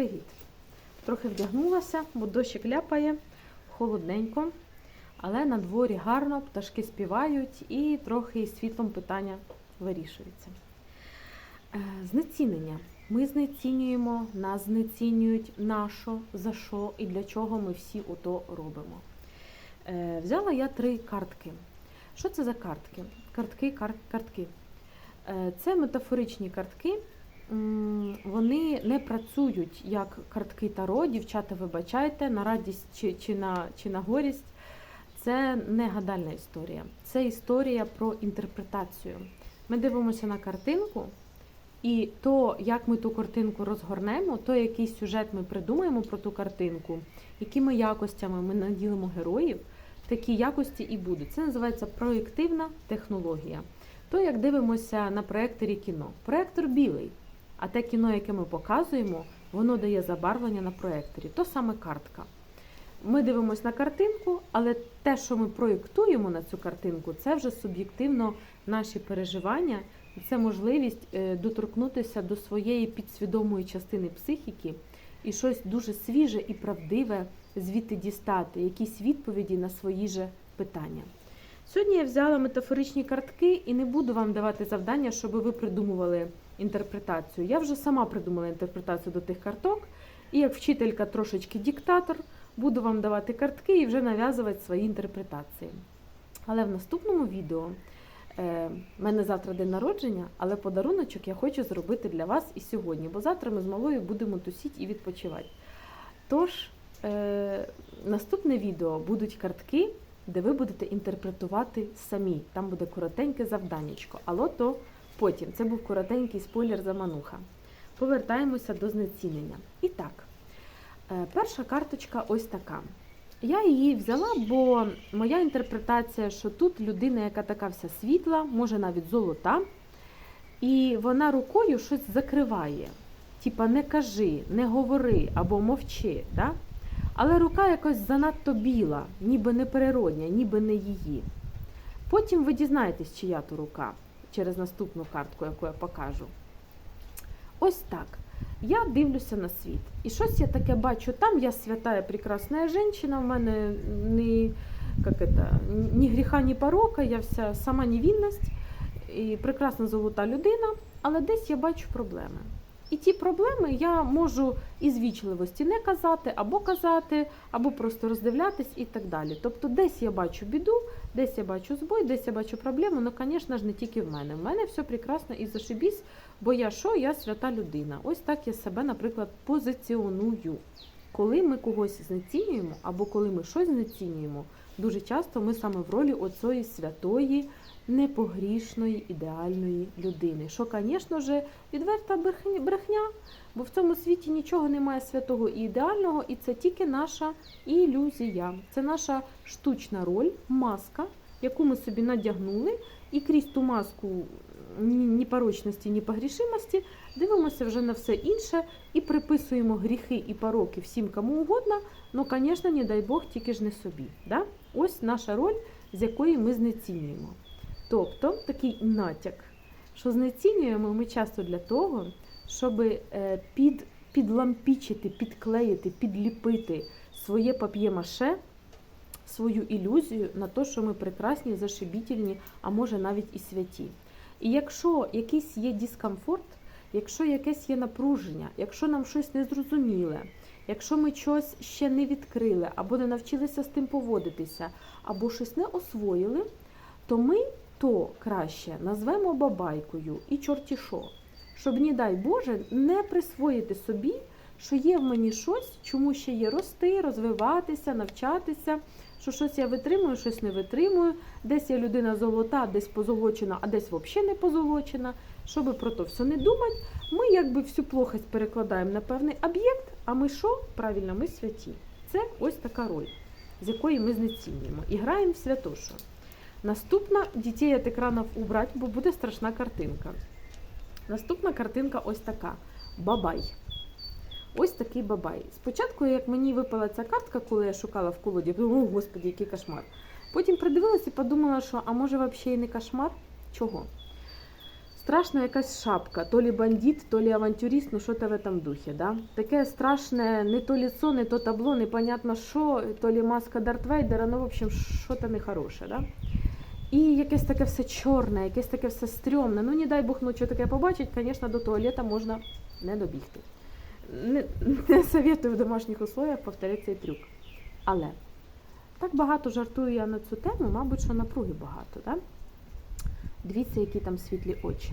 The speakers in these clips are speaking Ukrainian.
Привіт! Трохи вдягнулася, бо дощик ляпає, холодненько, але на дворі гарно, пташки співають і трохи із світлом питання вирішується. Е, Знецінення. Ми знецінюємо, нас знецінюють, на за що і для чого ми всі ото робимо. Е, Взяла я три картки. Що це за картки? Картки, кар- картки. Е, Це метафоричні картки. Вони не працюють як картки Таро. Дівчата, вибачайте, на радість чи, чи, на, чи на горість. Це не гадальна історія. Це історія про інтерпретацію. Ми дивимося на картинку, і то, як ми ту картинку розгорнемо, то який сюжет ми придумаємо про ту картинку, якими якостями ми наділимо героїв, такі якості і будуть. Це називається проєктивна технологія. То, як дивимося на проєкторі кіно. Проєктор білий, а те кіно, яке ми показуємо, воно дає забарвлення на проєкторі. То саме картка. Ми дивимося на картинку, але те, що ми проєктуємо на цю картинку, це вже суб'єктивно наші переживання, це можливість е, доторкнутися до своєї підсвідомої частини психіки і щось дуже свіже і правдиве звідти дістати, якісь відповіді на свої же питання. Сьогодні я взяла метафоричні картки і не буду вам давати завдання, щоб ви придумували інтерпретацію. Я вже сама придумала інтерпретацію до тих карток, і як вчителька трошечки диктатор, буду вам давати картки і вже нав'язувати свої інтерпретації. Але в наступному відео е, мене завтра день народження, але подаруночок я хочу зробити для вас і сьогодні, бо завтра ми з малою будемо тусіть і відпочивати. Тож, е, наступне відео будуть картки, де ви будете інтерпретувати самі. Там буде коротеньке завданнячко. Але то потім. Це був коротенький спойлер замануха. Повертаємося до знецінення. І так, е, перша карточка ось така. Я її взяла, бо моя інтерпретація, що тут людина, яка така вся світла, може навіть золота, і вона рукою щось закриває. Типа не кажи, не говори або мовчи. Да? Але рука якось занадто біла, ніби не природня, ніби не її. Потім ви дізнаєтесь, чия то рука через наступну картку, яку я покажу. Ось так. Я дивлюся на світ. І щось я таке бачу там, я святая прекрасна жінка, в мене ні, як это, ні гріха, ні порока, я вся сама невинність і прекрасна золота людина, але десь я бачу проблеми. І ті проблеми я можу із вічливості не казати, або казати, або просто роздивлятись і так далі. Тобто, десь я бачу біду, десь я бачу збой, десь я бачу проблему, ну, звісно ж, не тільки в мене. В мене все прекрасно і зашибісь, бо я що? Я свята людина. Ось так я себе, наприклад, позиціоную. Коли ми когось знецінюємо, або коли ми щось знецінюємо, дуже часто ми саме в ролі оцієї святої, непогрішної, ідеальної людини. Що, звісно ж, відверта брехня- бо в цьому світі нічого немає святого і ідеального, і це тільки наша ілюзія. Це наша штучна роль, маска, яку ми собі надягнули, і крізь ту маску ні порочності, ні погрішимості дивимося вже на все інше і приписуємо гріхи і пороки всім, кому угодно, ну, звісно, не дай Бог, тільки ж не собі. Да? Ось наша роль, з якої ми знецінюємо. Тобто такий натяк, що знецінюємо ми часто для того, щоб е, під, підлампічити, підклеїти, підліпити своє пап'є-маше, свою ілюзію на те, що ми прекрасні, зашибітельні, а може навіть і святі. І якщо якийсь є дискомфорт, якщо якесь є напруження, якщо нам щось незрозуміле, якщо ми щось ще не відкрили, або не навчилися з тим поводитися, або щось не освоїли, то ми то краще назвемо бабайкою і чорті що, щоб, не дай Боже, не присвоїти собі, що є в мені щось, чому ще є рости, розвиватися, навчатися, що щось я витримую, щось не витримую, десь я людина золота, десь позолочена, а десь взагалі не позолочена. Щоб про то все не думати, ми якби всю плохость перекладаємо на певний об'єкт, а ми що? Правильно, ми святі. Це ось така роль, з якої ми знецінюємо. І граємо в святошу. Наступна дітей від екранів убрати, бо буде страшна картинка. Наступна картинка ось така: бабай. Ось такий бабай. Спочатку, як мені випала ця картка, коли я шукала в колоді, я подумала, о, господи, який кошмар. Потім придивилася і подумала, що а може взагалі і не кошмар? Чого? Страшна якась шапка, то лі бандит, то лі авантюрист, ну що те в этом духі. Да? Таке страшне, не то ліцо, не то табло, непонятно що, то лі маска Дарт Вейдера, ну, в общем, що то нехороше. Да? І якесь таке все чорне, якесь таке все стрьомне. Ну, не дай Бог, ну що таке побачить, звісно, до туалета можна не добігти. Не, не советую в домашніх условиях повторити цей трюк. Але так багато жартую я на цю тему, мабуть, що напруги багато. Да? Дивіться, які там світлі очі.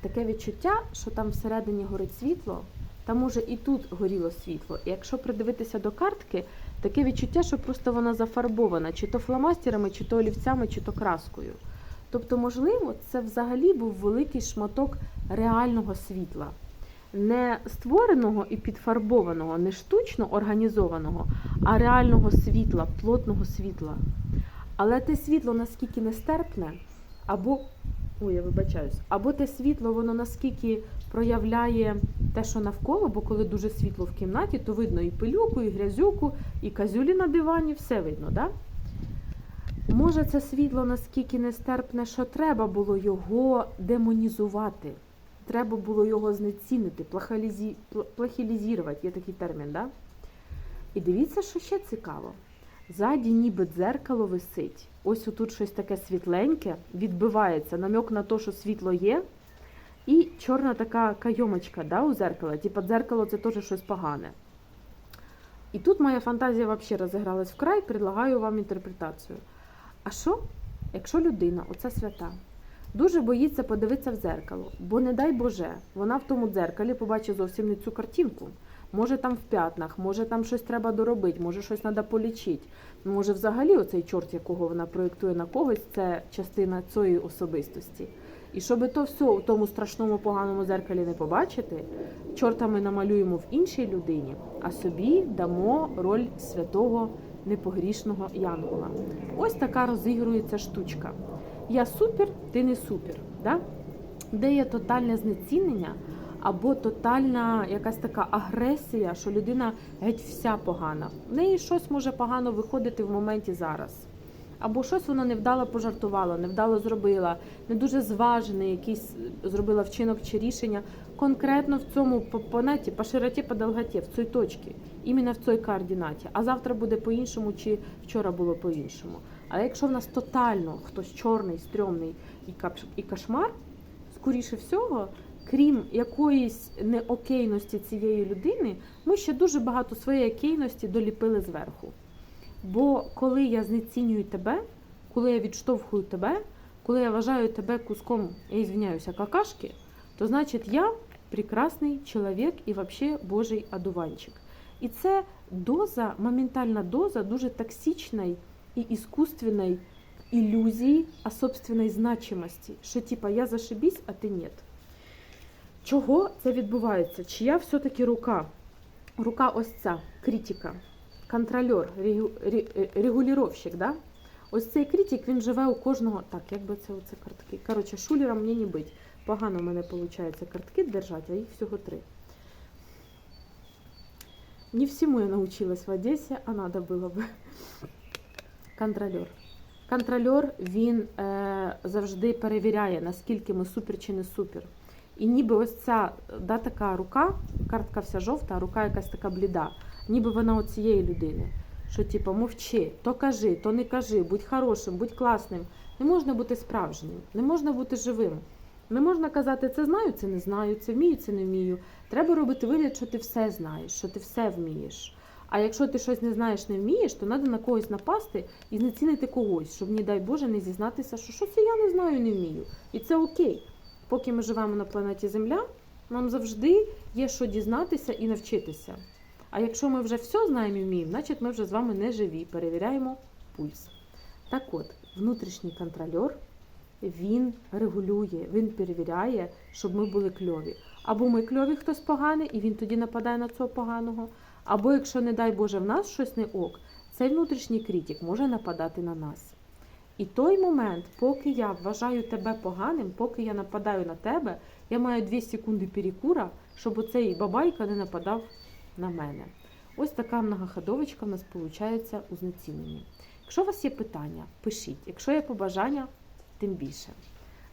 Таке відчуття, що там всередині горить світло, та може і тут горіло світло. І якщо придивитися до картки, таке відчуття, що просто вона зафарбована, чи то фломастерами, чи то олівцями, чи то краскою. Тобто, можливо, це взагалі був великий шматок реального світла, не створеного і підфарбованого, не штучно організованого, а реального світла, плотного світла. Але те світло наскільки нестерпне, або ой, я вибачаюсь, або те світло, воно наскільки проявляє те, що навколо, бо коли дуже світло в кімнаті, то видно і пилюку, і грязюку, і казюлі на дивані, все видно, да? Може, це світло наскільки нестерпне, що треба було його демонізувати. Треба було його знецінити, плахалізі... пла- плахілізірувати, є такий термін, да? І дивіться, що ще цікаво. Ззаді ніби дзеркало висить. Ось отут щось таке світленьке, відбивається, намек на те, що світло є. І чорна така кайомочка да, у зеркала. Типа дзеркало це теж щось погане. І тут моя фантазія взагалі розігралась вкрай, предлагаю вам інтерпретацію. А що, якщо людина, оця свята, дуже боїться подивитися в дзеркало, бо не дай Боже, вона в тому дзеркалі побачить зовсім не цю картинку. Може там в п'ятнах, може там щось треба доробити, може щось треба полічити. Може, взагалі, оцей чорт, якого вона проєктує на когось, це частина цієї особистості. І щоб то все у тому страшному поганому зеркалі не побачити, чорта ми намалюємо в іншій людині, а собі дамо роль святого непогрішного янгола. Ось така розігрується штучка. Я супер, ти не супер. Да? Де є тотальне знецінення або тотальна якась така агресія, що людина геть вся погана. В неї щось може погано виходити в моменті зараз. Або щось вона невдало пожартувала, невдало зробила, не дуже зважений якийсь зробила вчинок чи рішення конкретно в цьому по поняті, по широті, по долготі, в цій точці, іменно в цій координаті. А завтра буде по-іншому, чи вчора було по-іншому. Але якщо в нас тотально хтось чорний, стрьомний і кошмар, скоріше всього, крім якоїсь неокейності цієї людини, ми ще дуже багато своєї окейності доліпили зверху. Бо коли я знецінюю тебе, коли я відштовхую тебе, коли я вважаю тебе куском, я извиняюся, какашки, то значить я прекрасний чоловік і взагалі Божий одуванчик. І це доза, моментальна доза дуже токсичної і іскусственної ілюзії, а собственної значимості, що типа я зашибісь, а ти ні. Чого це відбувається? Чия все-таки рука? Рука ось ця, критика, контрольор, регу- ре- регулюровщик, да? Ось цей критик, він живе у кожного. Так, як би це оце картки. Коротше, шулером мені не бить. Погано в мене виходить картки держати, а їх всього три. Не всему я научилась в Одесі, а надо було би. Контрольор. Контрольор він е, завжди перевіряє, наскільки ми супер чи не супер. І ніби ось ця да, така рука, картка вся жовта, а рука якась така бліда, ніби вона у цієї людини. Що типу, мовчи, то кажи, то не кажи, будь хорошим, будь класним. Не можна бути справжнім, не можна бути живим. Не можна казати, це знаю, це не знаю, це вмію, це не вмію. Треба робити вигляд, що ти все знаєш, що ти все вмієш. А якщо ти щось не знаєш, не вмієш, то треба на когось напасти і знецінити когось, щоб, не дай Боже, не зізнатися, що щось я не знаю, не вмію. І це окей. Поки ми живемо на планеті Земля, нам завжди є що дізнатися і навчитися. А якщо ми вже все знаємо і вміємо, значить ми вже з вами не живі. Перевіряємо пульс. Так от, внутрішній контрольор він регулює, він перевіряє, щоб ми були кльові. Або ми кльові, хтось поганий, і він тоді нападає на цього поганого. Або якщо, не дай Боже, в нас щось не ок, цей внутрішній критик може нападати на нас. І той момент, поки я вважаю тебе поганим, поки я нападаю на тебе, я маю 2 секунди перекура, щоб оцей бабайка не нападав на мене. Ось така многоходовочка в нас виходить у знеціненні. Якщо у вас є питання, пишіть. Якщо є побажання, тим більше.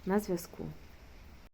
На зв'язку.